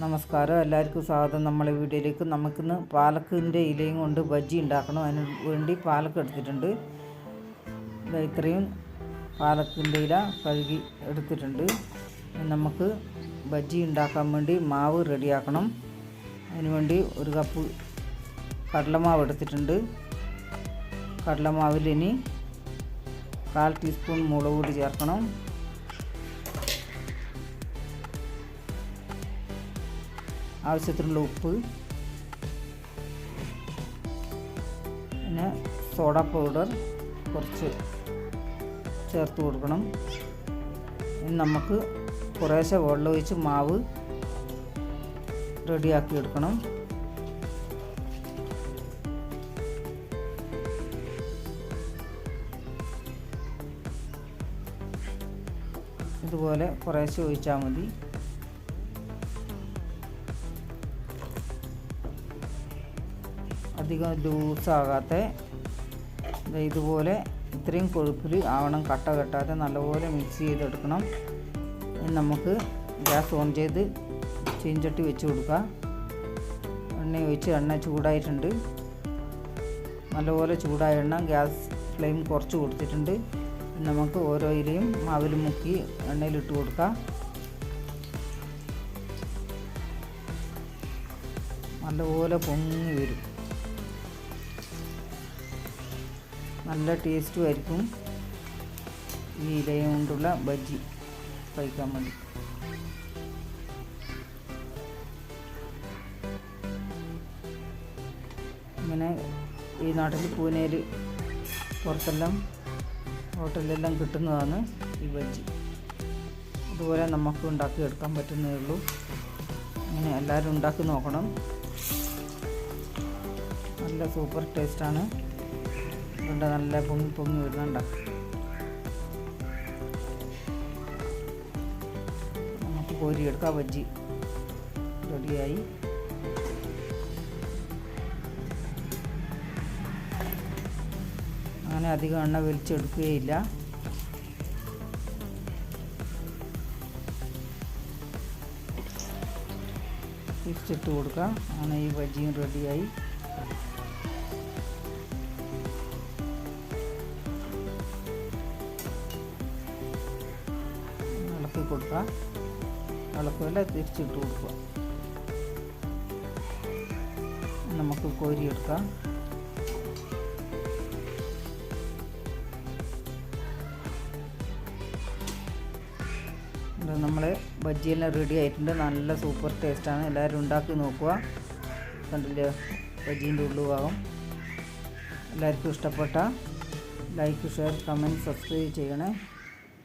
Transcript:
നമസ്കാരം. എല്ലാവർക്കും സ്വാഗതം. നമ്മളെ വീഡിയോയിലേക്ക് നമുക്കിന്ന് പാലക്കിന്റെ ഇലയും കൊണ്ട് ബജ്ജി ഉണ്ടാക്കണം. അതിന് വേണ്ടി പാലക്ക് എടുത്തിട്ടുണ്ട്. ഇത്രയും പാലക്കിന്റെ ഇല കഴുകി എടുത്തിട്ടുണ്ട്. നമുക്ക് ബജ്ജി ഉണ്ടാക്കാൻ വേണ്ടി മാവ് റെഡിയാക്കണം. അതിനുവേണ്ടി ഒരു കപ്പ് കടലമാവ് എടുത്തിട്ടുണ്ട്. കടലമാവിൽ ഇനി കാൽ ടീസ്പൂൺ മുളക് പൊടി ചേർക്കണം. ആവശ്യത്തിനുള്ള ഉപ്പ്. പിന്നെ സോഡ പൗഡർ കുറച്ച് ചേർത്ത് കൊടുക്കണം. ഇനി നമുക്ക് കുറേശ്ശെ വെള്ളം ഒഴിച്ച് മാവ് റെഡിയാക്കി എടുക്കണം. ഇതുപോലെ കുറേശ്ശെ ഒഴിച്ചാൽ മതി. അധികം ലൂസാകാത്ത ഇതുപോലെ ഇത്രയും കൊഴുപ്പിൽ ആവണം കട്ട കെട്ടാതെ നല്ലപോലെ മിക്സ് ചെയ്തെടുക്കണം. നമുക്ക് ഗ്യാസ് ഓൺ ചെയ്ത് ചീഞ്ചട്ടി വെച്ച് കൊടുക്കുക എണ്ണ ഒഴിച്ച് എണ്ണ ചൂടായിട്ടുണ്ട്. നല്ലപോലെ ചൂടായ എണ്ണ ഗ്യാസ് ഫ്ലെയിം കുറച്ച് കൊടുത്തിട്ടുണ്ട്. നമുക്ക് ഓരോ ഇലയും മാവിൽ മുക്കി എണ്ണയിലിട്ട് കൊടുക്കാം. നല്ലപോലെ പൊങ്ങി വരും. നല്ല ടേസ്റ്റും ആയിരിക്കും. ഈ ഇലയും കൊണ്ടുള്ള ബജ്ജി കഴിക്കാൻ വേണ്ടി. ഇങ്ങനെ ഈ നാട്ടിൽ പൂനെയിൽ പുറത്തെല്ലാം ഹോട്ടലിലെല്ലാം കിട്ടുന്നതാണ് ഈ ബജ്ജി. അതുപോലെ നമുക്ക് ഉണ്ടാക്കിയെടുക്കാൻ പറ്റുന്നേ ഉള്ളൂ. ഇങ്ങനെ എല്ലാവരും ഉണ്ടാക്കി നോക്കണം. നല്ല സൂപ്പർ ടേസ്റ്റാണ് അതുകൊണ്ട് നല്ല പൊങ്ങി പൊങ്ങി വരുന്നുണ്ട. നമുക്ക് കോരിയെടുക്കാം ബജ്ജി. റെഡിയായി. അങ്ങനെ അധികം എണ്ണ വലിച്ചെടുക്കുകയില്ല. തിരിച്ചിട്ട് കൊടുക്കാം. അങ്ങനെ ഈ ബജ്ജിയും റെഡിയായി. ഇളക്കി കൊടുക്കുക ഇളക്കുമല്ല തിരിച്ചിട്ട് കൊടുക്കുക. നമുക്ക് കോരിയെടുക്കാം. നമ്മൾ ബജ്ജിയെല്ലാം റെഡി ആയിട്ടുണ്ട്. നല്ല സൂപ്പർ ടേസ്റ്റാണ് എല്ലാവരും ഉണ്ടാക്കി നോക്കുക. കണ്ടില്ലേ? ബജ്ജീന്റെ ഉള്ളുഭാഗം എല്ലാവർക്കും ഇഷ്ടപ്പെട്ട ലൈക്ക് ഷെയർ കമന്റ് സബ്സ്ക്രൈബ് ചെയ്യണേ.